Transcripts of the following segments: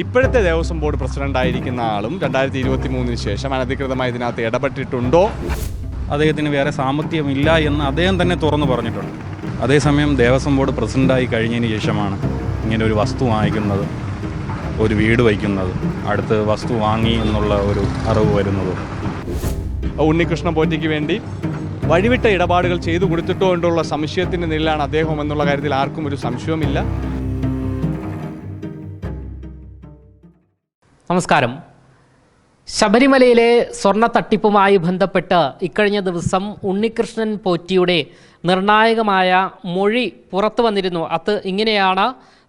ഇപ്പോഴത്തെ Devaswom board president ആയിരിക്കുന്ന ആളും രണ്ടായിരത്തി ഇരുപത്തി മൂന്നിന് ശേഷം അനധികൃതമായി ഇതിനകത്ത് ഇടപെട്ടിട്ടുണ്ടോ? അദ്ദേഹത്തിന് വേറെ സാമ്പത്തികമില്ല എന്ന് അദ്ദേഹം തന്നെ തുറന്നു പറഞ്ഞിട്ടുണ്ട്. അതേസമയം ദേവസ്വം ബോർഡ് പ്രസിഡന്റായി കഴിഞ്ഞതിന് ശേഷമാണ് ഇങ്ങനെ ഒരു വസ്തു വാങ്ങിക്കുന്നത് ഒരു വീട് വയ്ക്കുന്നത് അടുത്ത് വസ്തു വാങ്ങി എന്നുള്ള ഒരു അറിവ് വരുന്നത്. ഉണ്ണികൃഷ്ണ പോറ്റിക്ക് വേണ്ടി വഴിവിട്ട ഇടപാടുകൾ ചെയ്തു കൊടുത്തിട്ടോ എന്നുള്ള സംശയത്തിന്റെ നിലയിലാണ് അദ്ദേഹം എന്നുള്ള കാര്യത്തിൽ ആർക്കും ഒരു സംശയവുമില്ല. നമസ്കാരം. ശബരിമലയിലെ സ്വർണ തട്ടിപ്പുമായി ബന്ധപ്പെട്ട് ഇക്കഴിഞ്ഞ ദിവസം ഉണ്ണികൃഷ്ണൻ പോറ്റിയുടെ നിർണായകമായ മൊഴി പുറത്തു വന്നിരുന്നു. അത് ഇങ്ങനെയാണ്.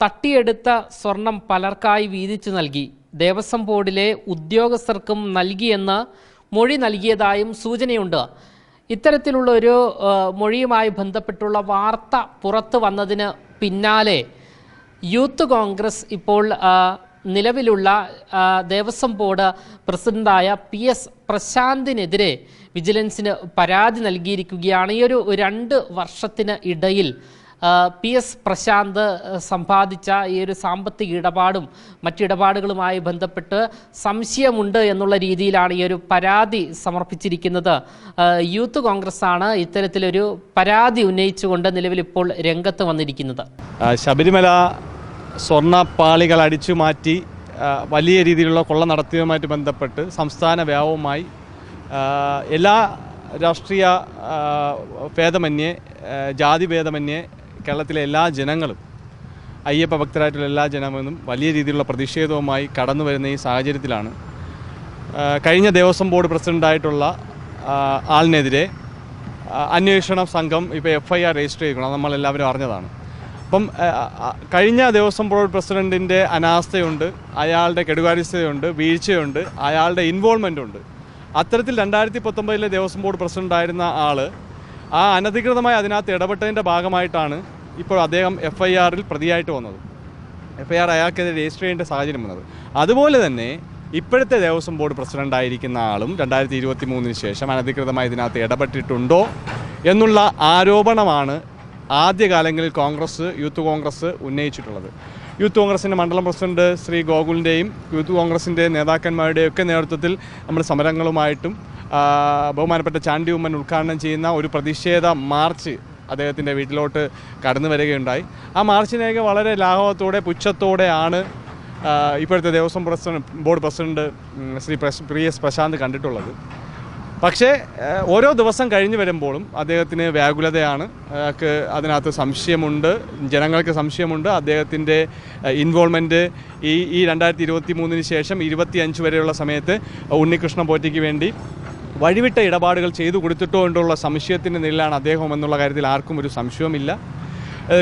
തട്ടിയെടുത്ത സ്വർണം പലർക്കായി വീതിച്ചു നൽകി. ദേവസ്വം ബോർഡിലെ ഉദ്യോഗസ്ഥർക്കും നൽകിയെന്ന് മൊഴി നൽകിയതായും സൂചനയുണ്ട്. ഇത്തരത്തിലുള്ള ഒരു മൊഴിയുമായി ബന്ധപ്പെട്ടുള്ള വാർത്ത പുറത്തു വന്നതിന് പിന്നാലെ യൂത്ത് കോൺഗ്രസ് ഇപ്പോൾ നിലവിലുള്ള ദേവസ്വം ബോർഡ് പ്രസിഡന്റായ പി എസ് പ്രശാന്തിനെതിരെ വിജിലൻസിന് പരാതി നൽകിയിരിക്കുകയാണ്. ഈ ഒരു രണ്ട് വർഷത്തിന് ഇടയിൽ പി എസ് പ്രശാന്ത് സമ്പാദിച്ച ഈ ഒരു സാമ്പത്തിക ഇടപാടും മറ്റിടപാടുകളുമായി ബന്ധപ്പെട്ട് സംശയമുണ്ട് എന്നുള്ള രീതിയിലാണ് ഈ ഒരു പരാതി സമർപ്പിച്ചിരിക്കുന്നത്. യൂത്ത് കോൺഗ്രസ് ആണ് ഇത്തരത്തിലൊരു പരാതി ഉന്നയിച്ചുകൊണ്ട് നിലവിൽ ഇപ്പോൾ രംഗത്ത് വന്നിരിക്കുന്നത്. ശബരിമല സ്വർണപ്പാളികൾ അടിച്ചു മാറ്റി വലിയ രീതിയിലുള്ള കൊള്ള നടത്തിയതുമായിട്ട് ബന്ധപ്പെട്ട് സംസ്ഥാന വ്യാപകമായി എല്ലാ രാഷ്ട്രീയ ഭേദമന്യേ ജാതി ഭേദമന്യേ കേരളത്തിലെ എല്ലാ ജനങ്ങളും അയ്യപ്പ ഭക്തരായിട്ടുള്ള എല്ലാ ജനങ്ങളും വലിയ രീതിയിലുള്ള പ്രതിഷേധവുമായി കടന്നു വരുന്ന ഈ സാഹചര്യത്തിലാണ്. കഴിഞ്ഞ ദേവസ്വം ബോർഡ് പ്രസിഡന്റായിട്ടുള്ള ആളിനെതിരെ അന്വേഷണ സംഘം ഇപ്പോൾ എഫ് ഐ ആർ രജിസ്റ്റർ ചെയ്തിരിക്കണം നമ്മളെല്ലാവരും അറിഞ്ഞതാണ്. അപ്പം കഴിഞ്ഞ ദിവസം ബോർഡ് പ്രസിഡന്റിന്റെ അനാസ്ഥയുണ്ട് അയാളുടെ കെടുകാര്യസ്ഥതയുണ്ട് വീഴ്ചയുണ്ട് അയാളുടെ ഇൻവോൾവ്മെന്റ് ഉണ്ട് അത്തരത്തിൽ രണ്ടായിരത്തി പത്തൊമ്പതിലെ ദേവസ്വം ബോർഡ് പ്രസിഡന്റായിരുന്ന ആൾ ആ അനധികൃതമായി അതിനകത്ത് ഇടപെട്ടതിന്റെ ഭാഗമായിട്ടാണ് ഇപ്പോൾ അദ്ദേഹം എഫ് ഐ ആറിൽ പ്രതിയായിട്ട് വന്നത്. എഫ് ഐ ആർ അയാൾക്കെതിരെ രജിസ്റ്റർ ചെയ്യേണ്ട സാഹചര്യം വന്നത്. അതുപോലെ തന്നെ ഇപ്പോഴത്തെ ദേവസ്വം ബോർഡ് പ്രസിഡന്റ് ആയിരിക്കുന്ന ആളും രണ്ടായിരത്തി ഇരുപത്തി മൂന്നിന് ശേഷം അനധികൃതമായി ഇതിനകത്ത് ഇടപെട്ടിട്ടുണ്ടോ എന്നുള്ള ആരോപണമാണ് ആദ്യകാലങ്ങളിൽ കോൺഗ്രസ് യൂത്ത് കോൺഗ്രസ് ഉന്നയിച്ചിട്ടുള്ളത്. യൂത്ത് കോൺഗ്രസിന്റെ മണ്ഡലം പ്രസിഡന്റ് ശ്രീ ഗോകുലിന്റെയും യൂത്ത് കോൺഗ്രസിന്റെ നേതാക്കന്മാരുടെയും ഒക്കെ നേതൃത്വത്തിൽ നമ്മൾ സമരങ്ങളുമായിട്ടും ബഹുമാനപ്പെട്ട ചാണ്ടി ഉമ്മൻ ഉദ്ഘാടനം ചെയ്യുന്ന ഒരു പ്രതിഷേധ മാർച്ച് അദ്ദേഹത്തിന്റെ വീട്ടിലോട്ട് കടന്നു വരികയുണ്ടായി. ആ മാർച്ചിനെയൊക്കെ വളരെ ലാഘവത്തോടെ പുച്ഛത്തോടെയാണ് ഇപ്പോഴത്തെ Devaswom president board president Shri പ്രശ് പ്രി എസ് പ്രശാന്ത് കണ്ടിട്ടുള്ളത്. പക്ഷേ ഓരോ ദിവസം കഴിഞ്ഞു വരുമ്പോഴും അദ്ദേഹത്തിന് വ്യാകുലതയാണ്. അയാൾക്ക് അതിനകത്ത് സംശയമുണ്ട് ജനങ്ങൾക്ക് സംശയമുണ്ട്. അദ്ദേഹത്തിന്റെ ഇൻവോൾവ്മെന്റ് ഈ ഈ രണ്ടായിരത്തി ഇരുപത്തി മൂന്നിന് ശേഷം ഇരുപത്തി അഞ്ച് വരെയുള്ള സമയത്ത് ഉണ്ണികൃഷ്ണ പോറ്റയ്ക്ക് വേണ്ടി വഴിവിട്ട ഇടപാടുകൾ ചെയ്തു കൊടുത്തിട്ടോ എന്നുള്ള സംശയത്തിന്റെ നിലയിലാണ് അദ്ദേഹം എന്നുള്ള കാര്യത്തിൽ ആർക്കും ഒരു സംശയവുമില്ല.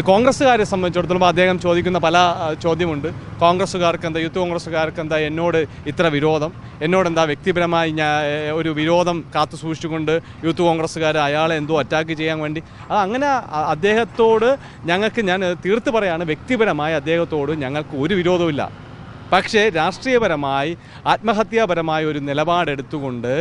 കോൺഗ്രസ്സുകാരെ സംബന്ധിച്ചിടത്തോളം അദ്ദേഹം ചോദിക്കുന്ന പല ചോദ്യമുണ്ട്. കോൺഗ്രസ്സുകാർക്ക് എന്താ യൂത്ത് കോൺഗ്രസ്സുകാർക്ക് എന്താ എന്നോട് ഇത്ര വിരോധം? എന്നോട് എന്താ വ്യക്തിപരമായി ഞാൻ ഒരു വിരോധം കാത്തു സൂക്ഷിച്ചുകൊണ്ട് യൂത്ത് കോൺഗ്രസ്സുകാർ അയാളെ എന്തോ അറ്റാക്ക് ചെയ്യാൻ വേണ്ടി? അങ്ങനെ അദ്ദേഹത്തോട് ഞങ്ങൾക്ക് ഞാൻ തീർത്ത് പറയാണ് വ്യക്തിപരമായി അദ്ദേഹത്തോട് ഞങ്ങൾക്ക് ഒരു വിരോധവുമില്ല. പക്ഷേ രാഷ്ട്രീയപരമായി ആത്മഹത്യാപരമായ ഒരു നിലപാടെടുത്തുകൊണ്ട്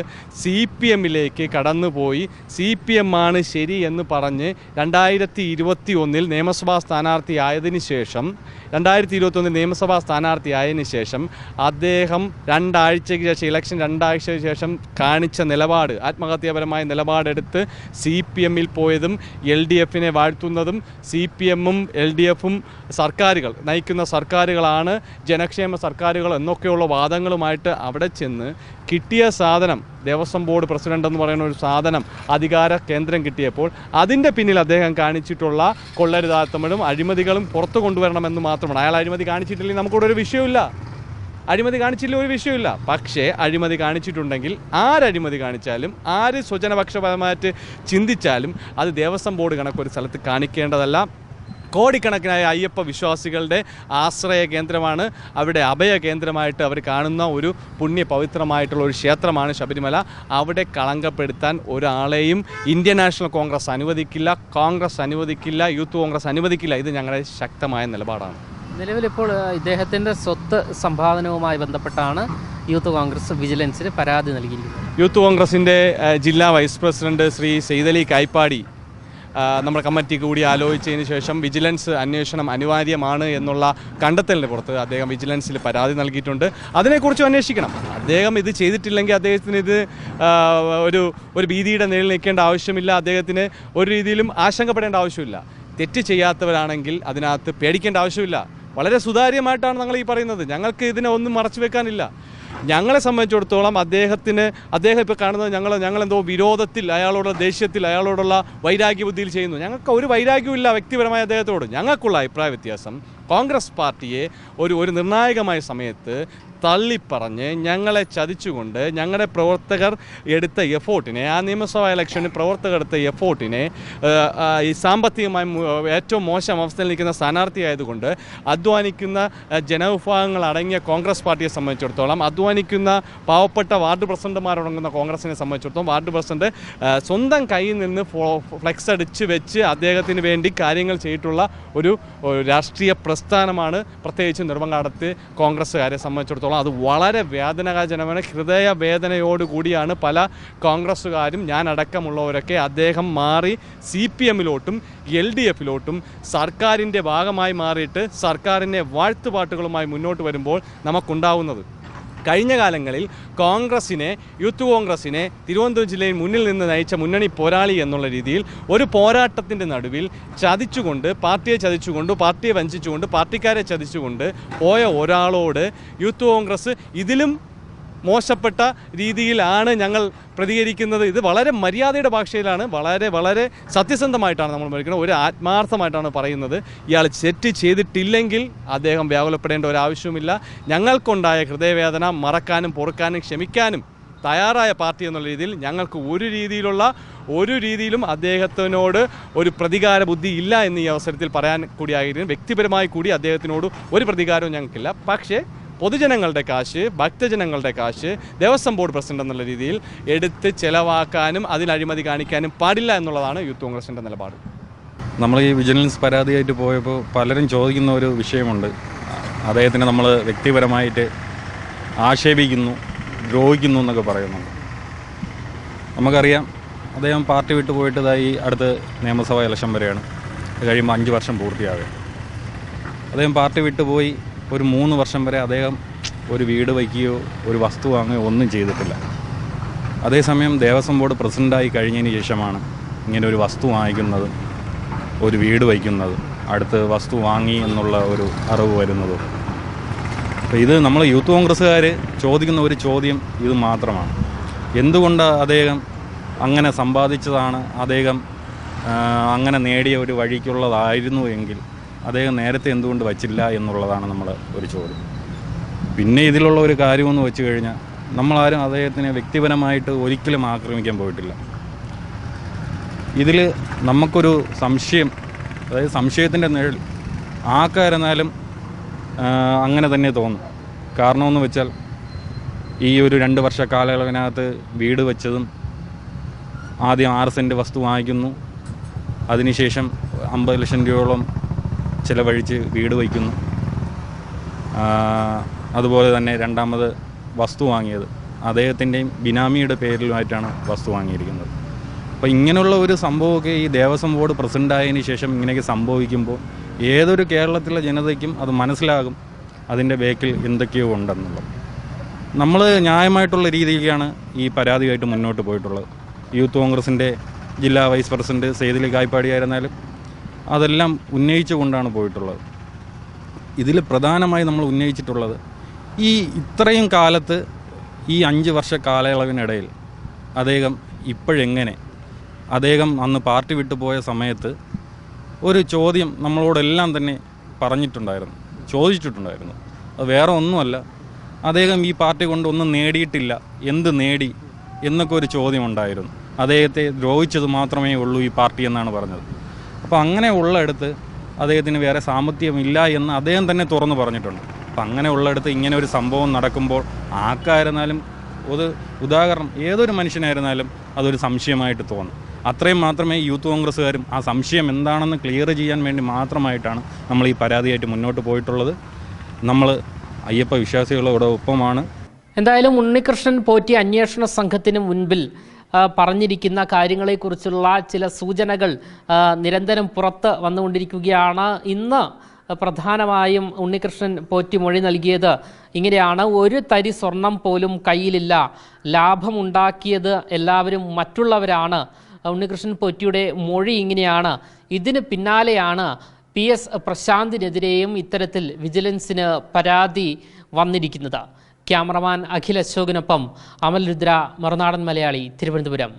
സി പി എമ്മിലേക്ക് കടന്നുപോയി. സി പി എം ആണ് ശരി എന്ന് പറഞ്ഞ് രണ്ടായിരത്തി ഇരുപത്തി ഒന്നിൽ നിയമസഭാ സ്ഥാനാർത്ഥിയായതിന് ശേഷം രണ്ടായിരത്തി ഇരുപത്തൊന്നിൽ നിയമസഭാ സ്ഥാനാർത്ഥിയായതിനു ശേഷം അദ്ദേഹം രണ്ടാഴ്ചയ്ക്ക് ശേഷം ഇലക്ഷൻ രണ്ടാഴ്ചയ്ക്ക് ശേഷം കാണിച്ച നിലപാട് ആത്മഹത്യാപരമായ നിലപാടെടുത്ത് സി പി എമ്മിൽ പോയതും എൽ ഡി എഫിനെ വാഴ്ത്തുന്നതും സി പി എമ്മും എൽ ഡി എഫും സർക്കാരുകൾ നയിക്കുന്ന സർക്കാരുകളാണ് ജനക്ഷേമ സർക്കാരുകൾ എന്നൊക്കെയുള്ള വാദങ്ങളുമായിട്ട് അവിടെ ചെന്ന് കിട്ടിയ സാധനം ദേവസ്വം ബോർഡ് പ്രസിഡന്റ് എന്ന് പറയുന്ന ഒരു സാധനം അധികാര കേന്ദ്രം കിട്ടിയപ്പോൾ അതിന്റെ പിന്നിൽ അദ്ദേഹം കാണിച്ചിട്ടുള്ള കൊള്ളരുതാത്തമഴും അഴിമതികളും പുറത്തു കൊണ്ടുവരണമെന്ന് മാത്രമാണ്. അയാൾ അഴിമതി കാണിച്ചിട്ടില്ലെങ്കിൽ നമുക്കിവിടെ ഒരു വിഷയമില്ല അഴിമതി കാണിച്ചില്ല ഒരു വിഷയമില്ല പക്ഷേ അഴിമതി കാണിച്ചിട്ടുണ്ടെങ്കിൽ ആരഴിമതി കാണിച്ചാലും ആര് സ്വജനപക്ഷപരമായിട്ട് ചിന്തിച്ചാലും അത് ദേവസ്വം ബോർഡ് കണക്കൊരു സ്ഥലത്ത് കാണിക്കേണ്ടതല്ല. കോടിക്കണക്കിനായ അയ്യപ്പ വിശ്വാസികളുടെ ആശ്രയ കേന്ദ്രമാണ്. അവിടെ അഭയ കേന്ദ്രമായിട്ട് അവർ കാണുന്ന ഒരു പുണ്യ പവിത്രമായിട്ടുള്ള ഒരു ക്ഷേത്രമാണ് ശബരിമല. അവിടെ കളങ്കപ്പെടുത്താൻ ഒരാളെയും ഇന്ത്യൻ നാഷണൽ കോൺഗ്രസ് അനുവദിക്കില്ല കോൺഗ്രസ് അനുവദിക്കില്ല യൂത്ത് കോൺഗ്രസ് അനുവദിക്കില്ല. ഇത് ഞങ്ങളുടെ ശക്തമായ നിലപാടാണ്. നിലവിലിപ്പോൾ ഇദ്ദേഹത്തിന്റെ സ്വത്ത് സമ്പാദനവുമായി ബന്ധപ്പെട്ടാണ് യൂത്ത് കോൺഗ്രസ് വിജിലൻസിന് പരാതി നൽകിയിരിക്കുന്നത്. യൂത്ത് കോൺഗ്രസിന്റെ ജില്ലാ വൈസ് പ്രസിഡന്റ് ശ്രീ സെയ്തലി കായ്പാടി നമ്മുടെ കമ്മിറ്റി കൂടി ആലോചിച്ചതിന് ശേഷം വിജിലൻസ് അന്വേഷണം അനിവാര്യമാണ് എന്നുള്ള കണ്ടെത്തലിന് പുറത്ത് അദ്ദേഹം വിജിലൻസിൽ പരാതി നൽകിയിട്ടുണ്ട്. അതിനെക്കുറിച്ച് അന്വേഷിക്കണം. അദ്ദേഹം ഇത് ചെയ്തിട്ടില്ലെങ്കിൽ അദ്ദേഹത്തിന് ഇത് ഒരു ഒരു ഭീതിയുടെ നിഴലിൽ നിൽക്കേണ്ട ആവശ്യമില്ല. അദ്ദേഹത്തിന് ഒരു രീതിയിലും ആശങ്കപ്പെടേണ്ട ആവശ്യമില്ല. തെറ്റ് ചെയ്യാത്തവരാണെങ്കിൽ അതിനകത്ത് പേടിക്കേണ്ട ആവശ്യമില്ല. വളരെ സുതാര്യമായിട്ടാണ് ഞങ്ങൾ ഈ പറയുന്നത്. ഞങ്ങൾക്ക് ഇതിനെ ഒന്നും മറച്ചു വെക്കാനില്ല. ഞങ്ങളെ സംബന്ധിച്ചിടത്തോളം അദ്ദേഹത്തിന് അദ്ദേഹം ഇപ്പോൾ കാണുന്നത് ഞങ്ങൾ ഞങ്ങളെന്തോ വിരോധത്തിൽ അയാളോടുള്ള ദേഷ്യത്തിൽ അയാളോടുള്ള വൈരാഗ്യ ബുദ്ധിയിൽ ചെയ്യുന്നു. ഞങ്ങൾക്ക് ഒരു വൈരാഗ്യമില്ല വ്യക്തിപരമായ അദ്ദേഹത്തോട്. ഞങ്ങൾക്കുള്ള അഭിപ്രായ വ്യത്യാസം കോൺഗ്രസ് പാർട്ടിയെ ഒരു ഒരു നിർണായകമായ സമയത്ത് തള്ളിപ്പറഞ്ഞ് ഞങ്ങളെ ചതിച്ചുകൊണ്ട് ഞങ്ങളുടെ പ്രവർത്തകർ എടുത്ത എഫോർട്ടിനെ ആ നിയമസഭാ ഇലക്ഷനിൽ പ്രവർത്തകർ എടുത്ത എഫോർട്ടിനെ ഈ സാമ്പത്തികമായി ഏറ്റവും മോശം അവസ്ഥയിൽ നിൽക്കുന്ന സ്ഥാനാർത്ഥിയായതുകൊണ്ട് അധ്വാനിക്കുന്ന ജനവിഭാഗങ്ങൾ അടങ്ങിയ കോൺഗ്രസ് പാർട്ടിയെ സംബന്ധിച്ചിടത്തോളം അധ്വാനിക്കുന്ന പാവപ്പെട്ട വാർഡ് പ്രസിഡന്റുമാരടങ്ങുന്ന കോൺഗ്രസിനെ സംബന്ധിച്ചിടത്തോളം വാർഡ് പ്രസിഡന്റ് സ്വന്തം കയ്യിൽ നിന്ന് ഫ്ലെക്സ് അടിച്ച് വെച്ച് അദ്ദേഹത്തിന് വേണ്ടി കാര്യങ്ങൾ ചെയ്തിട്ടുള്ള ഒരു രാഷ്ട്രീയ പ്രസ്ഥാനമാണ് പ്രത്യേകിച്ച് നെടുമങ്ങാടത്ത് കോൺഗ്രസ്സുകാരെ സംബന്ധിച്ചിടത്തോളം അത് വളരെ വേദനാജനകമാണ്. ഹൃദയ വേദനയോടുകൂടിയാണ് പല കോൺഗ്രസ്സുകാരും ഞാൻ അടക്കമുള്ളവരൊക്കെ അദ്ദേഹം മാറി സി പി എമ്മിലോട്ടും എൽ ഡി എഫിലോട്ടും സർക്കാരിന്റെ ഭാഗമായി മാറിയിട്ട് സർക്കാരിനെ വാഴ്ത്തുപാട്ടുകളുമായി മുന്നോട്ട് വരുമ്പോൾ നമുക്കുണ്ടാവുന്നത്. കഴിഞ്ഞ കാലങ്ങളിൽ കോൺഗ്രസിനെ യൂത്ത് കോൺഗ്രസിനെ തിരുവനന്തപുരം ജില്ലയിൽ മുന്നിൽ നിന്ന് നയിച്ച മുന്നണി പോരാളി എന്നുള്ള രീതിയിൽ ഒരു പോരാട്ടത്തിന്റെ നടുവിൽ ചതിച്ചുകൊണ്ട് പാർട്ടിയെ ചതിച്ചുകൊണ്ട് പാർട്ടിയെ വഞ്ചിച്ചുകൊണ്ട് പാർട്ടിക്കാരെ ചതിച്ചുകൊണ്ട് പോയ ഒരാളോട് യൂത്ത് കോൺഗ്രസ് ഇതിലും മോശപ്പെട്ട രീതിയിലാണ് ഞങ്ങൾ പ്രതികരിക്കുന്നത്. ഇത് വളരെ മര്യാദയുടെ ഭാഷയിലാണ് വളരെ വളരെ സത്യസന്ധമായിട്ടാണ് നമ്മൾ മേടിക്കുന്നത് ഒരു ആത്മാർത്ഥമായിട്ടാണ് പറയുന്നത്. ഇയാൾ തെറ്റ് ചെയ്തിട്ടില്ലെങ്കിൽ അദ്ദേഹം വ്യാകുലപ്പെടേണ്ട ഒരു ആവശ്യവുമില്ല. ഞങ്ങൾക്കുണ്ടായ ഹൃദയവേദന മറക്കാനും പൊറുക്കാനും ക്ഷമിക്കാനും തയ്യാറായ പാർട്ടി എന്നുള്ള രീതിയിൽ ഞങ്ങൾക്ക് ഒരു രീതിയിലുള്ള ഒരു രീതിയിലും അദ്ദേഹത്തിനോട് ഒരു പ്രതികാര ബുദ്ധി ഇല്ല എന്ന് ഈ അവസരത്തിൽ പറയാൻ കൂടിയായിരുന്നു. വ്യക്തിപരമായി കൂടി അദ്ദേഹത്തിനോട് ഒരു പ്രതികാരവും ഞങ്ങൾക്കില്ല. പക്ഷേ പൊതുജനങ്ങളുടെ കാശ് ഭക്തജനങ്ങളുടെ കാശ് ദേവസ്വം ബോർഡ് പ്രസിഡന്റ് എന്നുള്ള രീതിയിൽ എടുത്ത് ചെലവാക്കാനും അതിൽ അഴിമതി കാണിക്കാനും പാടില്ല എന്നുള്ളതാണ് യൂത്ത് കോൺഗ്രസിന്റെ നിലപാട്. നമ്മൾ ഈ വിജിലൻസ് പരാതിയായിട്ട് പോയപ്പോൾ പലരും ചോദിക്കുന്ന ഒരു വിഷയമുണ്ട്. അദ്ദേഹത്തിനെ നമ്മൾ വ്യക്തിപരമായിട്ട് ആക്ഷേപിക്കുന്നു ദ്രോഹിക്കുന്നു എന്നൊക്കെ പറയുന്നുണ്ട്. നമുക്കറിയാം അദ്ദേഹം പാർട്ടി വിട്ടു പോയിട്ട് ഇതായി അടുത്ത് നിയമസഭാ ഇലക്ഷൻ വരെയാണ്. കഴിയുമ്പോൾ അഞ്ച് വർഷം പൂർത്തിയാവുക അദ്ദേഹം പാർട്ടി വിട്ടുപോയി ഒരു മൂന്ന് വർഷം വരെ അദ്ദേഹം ഒരു വീട് വയ്ക്കുകയോ ഒരു വസ്തു വാങ്ങുകയോ ഒന്നും ചെയ്തിട്ടില്ല. അതേസമയം ദേവസ്വം ബോർഡ് പ്രസിഡന്റായി കഴിഞ്ഞതിന് ശേഷമാണ് ഇങ്ങനെ ഒരു വസ്തു വാങ്ങിക്കുന്നത് ഒരു വീട് വയ്ക്കുന്നത് അടുത്ത് വസ്തു വാങ്ങി എന്നുള്ള ഒരു അറിവ് വരുന്നതും. അപ്പോൾ ഇത് നമ്മൾ യൂത്ത് കോൺഗ്രസ്സുകാർ ചോദിക്കുന്ന ഒരു ചോദ്യം ഇത് മാത്രമാണ്. എന്തുകൊണ്ട് അദ്ദേഹം അങ്ങനെ സമ്പാദിച്ചതാണ് അദ്ദേഹം അങ്ങനെ നേടിയ ഒരു വഴിക്കുള്ളതായിരുന്നു എങ്കിൽ അദ്ദേഹം നേരത്തെ എന്തുകൊണ്ട് വച്ചില്ല എന്നുള്ളതാണ് നമ്മൾ ഒരു ചോദ്യം. പിന്നെ ഇതിലുള്ള ഒരു കാര്യമെന്ന് വെച്ച് കഴിഞ്ഞാൽ നമ്മളാരും അദ്ദേഹത്തിനെ വ്യക്തിപരമായിട്ട് ഒരിക്കലും ആക്രമിക്കാൻ പോയിട്ടില്ല. ഇതിൽ നമുക്കൊരു സംശയം അതായത് സംശയത്തിന്റെ നിഴൽ ആക്കാരെന്നാലും അങ്ങനെ തന്നെ തോന്നും. കാരണമെന്ന് വെച്ചാൽ ഈ ഒരു രണ്ട് വർഷ കാലയളവിനകത്ത് വീട് വെച്ചതും ആദ്യം ആറ് സെന്റ് വസ്തു വാങ്ങിക്കുന്നു. അതിനുശേഷം അമ്പത് ലക്ഷം രൂപയോളം ചിലവഴിച്ച് വീട് വയ്ക്കുന്നു. അതുപോലെ തന്നെ രണ്ടാമത് വസ്തു വാങ്ങിയത്. അദ്ദേഹത്തിന്റെയും ബിനാമിയുടെ പേരിലുമായിട്ടാണ് വസ്തു വാങ്ങിയിരിക്കുന്നത്. അപ്പോൾ ഇങ്ങനെയുള്ള ഒരു സംഭവമൊക്കെ ഈ ദേവസ്വം ബോർഡ് പ്രസിഡന്റായതിനു ശേഷം ഇങ്ങനെയൊക്കെ സംഭവിക്കുമ്പോൾ ഏതൊരു കേരളത്തിലെ ജനതയ്ക്കും അത് മനസ്സിലാകും അതിന്റെ ബേക്കിൽ എന്തൊക്കെയോ ഉണ്ടെന്നുള്ളത്. നമ്മൾ ന്യായമായിട്ടുള്ള രീതിയിലാണ് ഈ പരാതിയായിട്ട് മുന്നോട്ട് പോയിട്ടുള്ളത്. യൂത്ത് കോൺഗ്രസിന്റെ ജില്ലാ വൈസ് പ്രസിഡന്റ് സെയ്തിലി കായ്പാടിയായിരുന്നാലും അതെല്ലാം ഉന്നയിച്ചുകൊണ്ടാണ് പോയിട്ടുള്ളത്. ഇതിൽ പ്രധാനമായി നമ്മൾ ഉന്നയിച്ചിട്ടുള്ളത് ഈ ഇത്രയും കാലത്ത് ഈ അഞ്ച് വർഷ കാലയളവിനിടയിൽ അദ്ദേഹം ഇപ്പോഴെങ്ങനെ അദ്ദേഹം അന്ന് പാർട്ടി വിട്ടുപോയ സമയത്ത് ഒരു ചോദ്യം നമ്മളോടെല്ലാം തന്നെ പറഞ്ഞിട്ടുണ്ടായിരുന്നു ചോദിച്ചിട്ടുണ്ടായിരുന്നു. അത് വേറെ ഒന്നുമല്ല അദ്ദേഹം ഈ പാർട്ടി കൊണ്ട് ഒന്നും നേടിയിട്ടില്ല എന്ത് നേടി എന്നൊക്കെ ഒരു ചോദ്യം ഉണ്ടായിരുന്നു. അദ്ദേഹത്തെ ദ്രോഹിച്ചത് മാത്രമേ ഉള്ളൂ ഈ പാർട്ടി എന്നാണ് പറഞ്ഞത്. അപ്പോൾ അങ്ങനെ ഉള്ളിടത്ത് അദ്ദേഹത്തിന് വേറെ സാമ്പത്തികമില്ല എന്ന് അദ്ദേഹം തന്നെ തുറന്നു പറഞ്ഞിട്ടുണ്ട്. അപ്പം അങ്ങനെ ഉള്ളിടത്ത് ഇങ്ങനെ ഒരു സംഭവം നടക്കുമ്പോൾ ആർക്കായിരുന്നാലും ഒരു ഉദാഹരണം ഏതൊരു മനുഷ്യനായിരുന്നാലും അതൊരു സംശയമായിട്ട് തോന്നും. അത്രയും മാത്രമേ യൂത്ത് കോൺഗ്രസ്സുകാരും ആ സംശയം എന്താണെന്ന് ക്ലിയർ ചെയ്യാൻ വേണ്ടി മാത്രമായിട്ടാണ് നമ്മൾ ഈ പരാതിയായിട്ട് മുന്നോട്ട് പോയിട്ടുള്ളത്. നമ്മൾ അയ്യപ്പ വിശ്വാസികളോട് ഒപ്പമാണ്. എന്തായാലും ഉണ്ണികൃഷ്ണൻ പോറ്റി അന്വേഷണ സംഘത്തിന് മുൻപിൽ പറഞ്ഞിരിക്കുന്ന കാര്യങ്ങളെക്കുറിച്ചുള്ള ചില സൂചനകൾ നിരന്തരം പുറത്ത് വന്നുകൊണ്ടിരിക്കുകയാണ്. ഇന്ന് പ്രധാനമായും ഉണ്ണികൃഷ്ണൻ പോറ്റി മൊഴി നൽകിയത് ഇങ്ങനെയാണ്. ഒരു തരി സ്വർണം പോലും കയ്യിലില്ല. ലാഭമുണ്ടാക്കിയത് എല്ലാവരും മറ്റുള്ളവരാണ്. ഉണ്ണികൃഷ്ണൻ പോറ്റിയുടെ മൊഴി ഇങ്ങനെയാണ്. ഇതിന് പിന്നാലെയാണ് പി എസ് പ്രശാന്തിനെതിരെയും ഇത്തരത്തിൽ വിജിലൻസിന് പരാതി വന്നിരിക്കുന്നത്. ക്യാമറമാൻ അഖിൽ അശോകിനൊപ്പം അമൽ രുദ്ര മറുനാടൻ മലയാളി തിരുവനന്തപുരം.